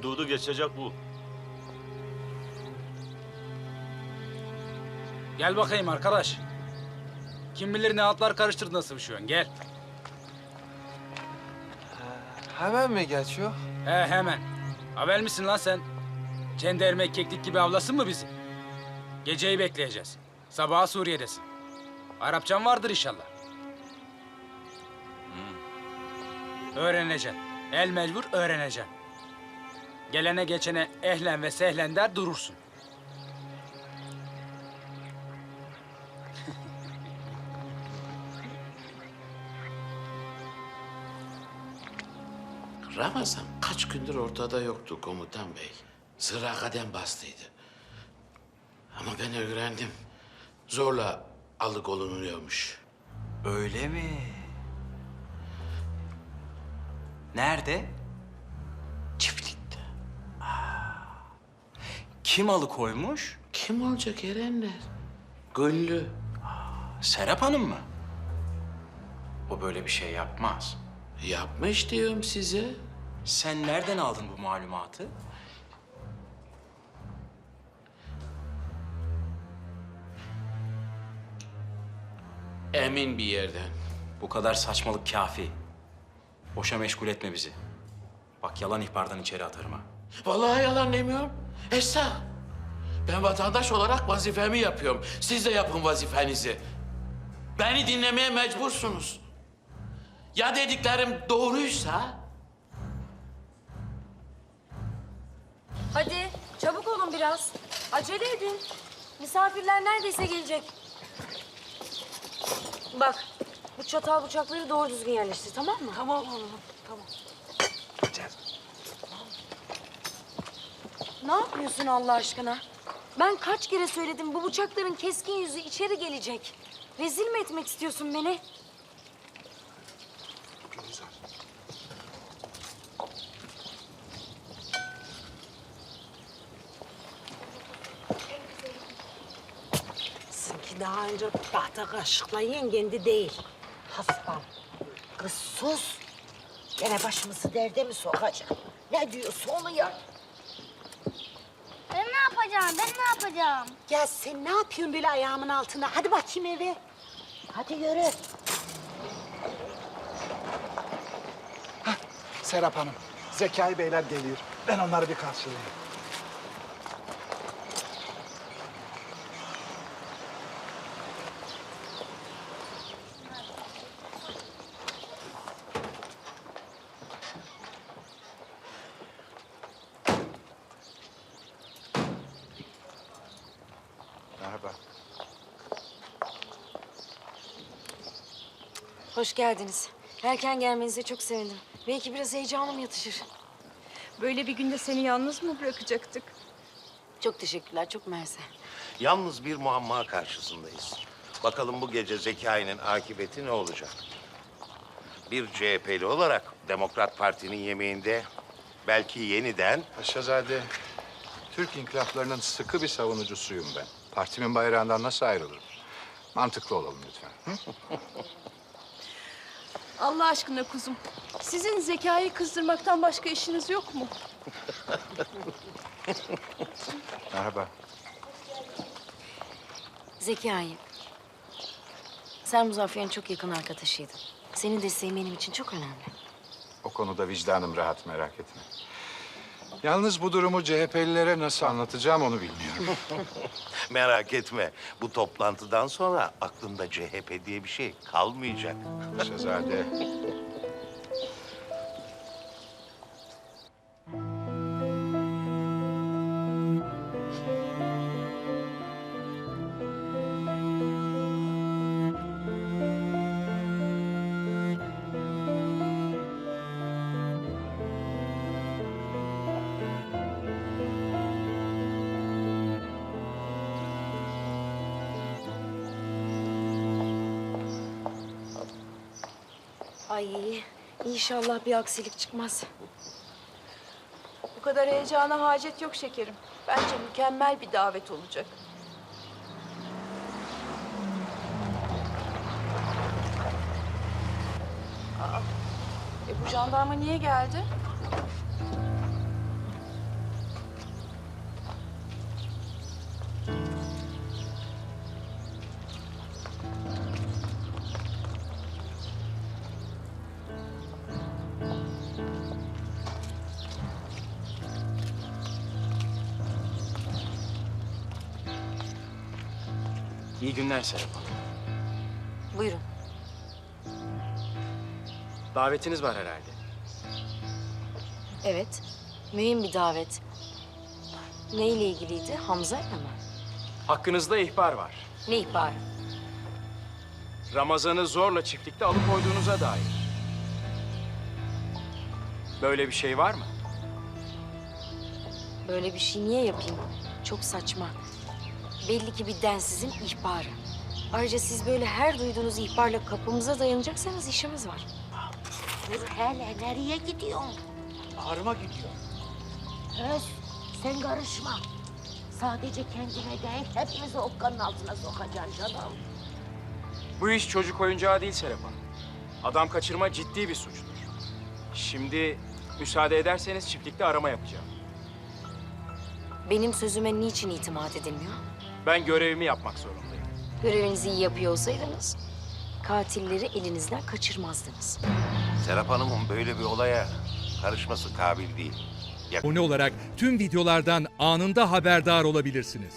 Hududu geçecek bu. Gel bakayım arkadaş. Kim bilir ne altlar karıştırdın sıvışıyorsun gel. Hemen mi geçiyor? He hemen. Haber misin lan sen? Cenderme keklik gibi avlasın mı bizi? Geceyi bekleyeceğiz. Sabaha Suriye'desin. Arapçan vardır inşallah. Öğreneceksin. El mecbur öğreneceksin. Gelene geçene ehlen ve sehlen der durursun. Ramazan kaç gündür ortada yoktu komutan bey. Sıra kadem bastıydı. Ama ben öğrendim. Zorla alıkolunuyormuş. Öyle mi? Nerede? Kim alıkoymuş? Kim olacak Erenler? Güllü. Serap Hanım mı? O böyle bir şey yapmaz. Yapmış diyorum size. Sen nereden aldın bu malumatı? Emin bir yerden. Bu kadar saçmalık kafi. Boşa meşgul etme bizi. Bak yalan ihbardan içeri atarım ha. Vallahi yalan demiyorum. Esra. Ben vatandaş olarak vazifemi yapıyorum. Siz de yapın vazifenizi. Beni dinlemeye mecbursunuz. Ya dediklerim doğruysa Hadi çabuk olun biraz. Acele edin. Misafirler neredeyse gelecek. Bak bu çatal bıçakları doğru düzgün yerleştir tamam mı? Tamam oğlum tamam. Ne yapıyorsun Allah aşkına? Ben kaç kere söyledim bu bıçakların keskin yüzü içeri gelecek. Rezil mi etmek istiyorsun beni? Sanki daha önce tahta kaşıkla yengendi değil. Hasbam. Kız sus. Gene başımızı derde mi sokacak? Ne diyorsa onu yap. Ben ne yapacağım? Ben ne yapacağım? Ya sen ne yapıyorsun böyle ayağımın altına? Hadi bakayım eve. Hadi yürü. Serap Hanım, Zekai Beyler geliyor. Ben onları bir karşılayayım. Hoş geldiniz. Erken gelmenize çok sevindim. Belki biraz heyecanım yatışır. Böyle bir günde seni yalnız mı bırakacaktık? Çok teşekkürler, çok mersi. Yalnız bir muamma karşısındayız. Bakalım bu gece Zekai'nin akıbeti ne olacak? Bir CHP'li olarak Demokrat Parti'nin yemeğinde belki yeniden Paşazade, Türk inkılaplarının sıkı bir savunucusuyum ben. Partimin bayrağından nasıl ayrılırım? Mantıklı olalım lütfen. Hı? Allah aşkına kuzum. Sizin zekayı kızdırmaktan başka işiniz yok mu? Merhaba. Zekai. Sen Muzaffer'in çok yakın arkadaşıydın. Senin desteğin benim için çok önemli. O konuda vicdanım rahat merak etme. Yalnız bu durumu CHP'lilere nasıl anlatacağım onu bilmiyorum. merak etme. Bu toplantıdan sonra aklında CHP diye bir şey kalmayacak. Paşazade, Ay inşallah bir aksilik çıkmaz. Bu kadar heyecana hacet yok şekerim. Bence mükemmel bir davet olacak. Aa, e bu jandarma niye geldi? İyi günler Serap Hanım. Buyurun. Davetiniz var herhalde. Evet. Mühim bir davet. Neyle ilgiliydi? Hamza'yla mı? Hakkınızda ihbar var. Ne ihbarı? Ramazan'ı zorla çiftlikte alıkoyduğunuza dair. Böyle bir şey var mı? Böyle bir şey niye yapayım? Çok saçma. Belli ki bir densizin ihbarı. Ayrıca siz böyle her duyduğunuz ihbarla kapımıza dayanacaksanız işimiz var. Dur hele nereye gidiyorsun? Ağrıma gidiyor. Öz sen karışma. Sadece kendine değil hepimizi okkanın altına sokacaksın canım. Bu iş çocuk oyuncağı değil Serap Hanım. Adam kaçırma ciddi bir suçtur. Şimdi müsaade ederseniz çiftlikte arama yapacağım. Benim sözüme niçin itimat edilmiyor? Ben görevimi yapmak zorundayım. Görevinizi iyi yapıyor olsaydınız katilleri elinizden kaçırmazdınız. Serap Hanım'ın böyle bir olaya karışması kabil değil. Abone olarak tüm videolardan anında haberdar olabilirsiniz.